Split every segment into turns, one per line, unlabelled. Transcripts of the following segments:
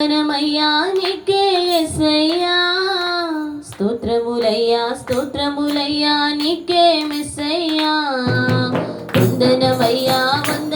స్తోత్రమయ్యా నీకే స్తోత్రములయ్యా స్తోత్రములయ్యా నికే మెస్సయ్యా వందనమయ్యా వంద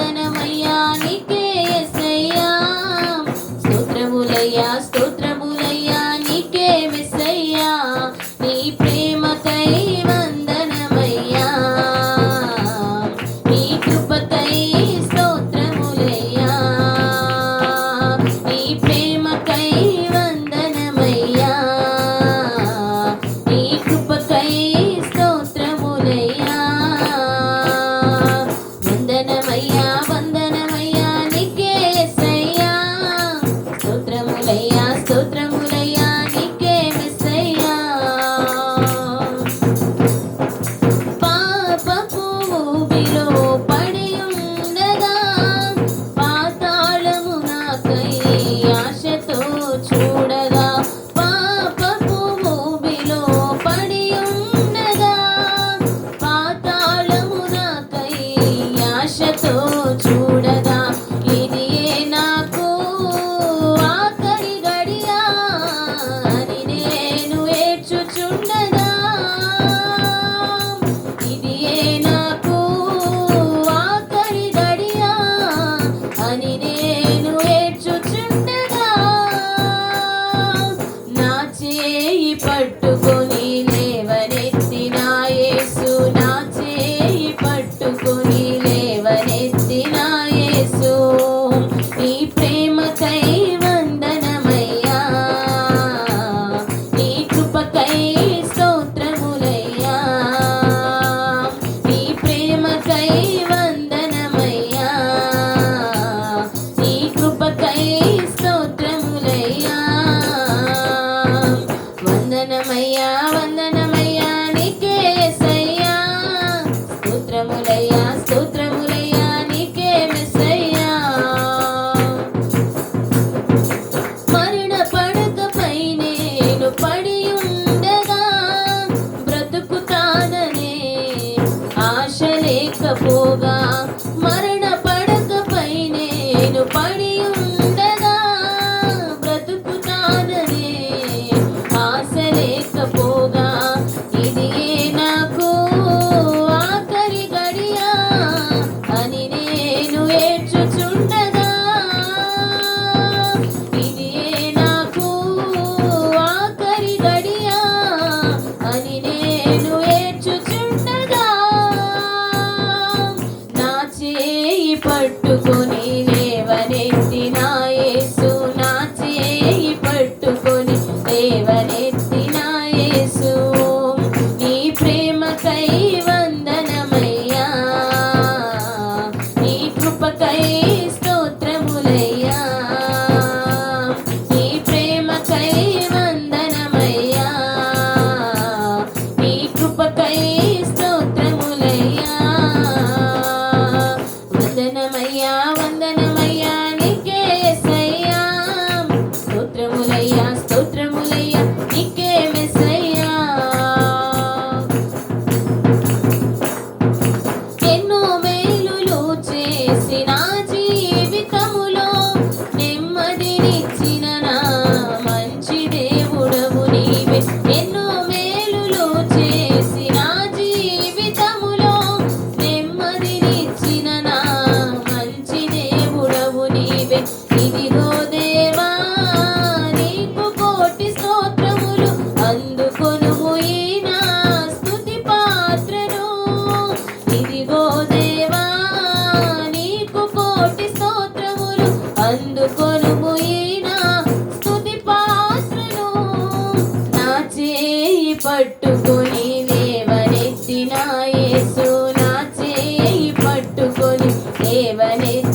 పట్టుకొని దేవనెత్తిన యేసు నా చేయి పట్టుకొని దేవనెత్తి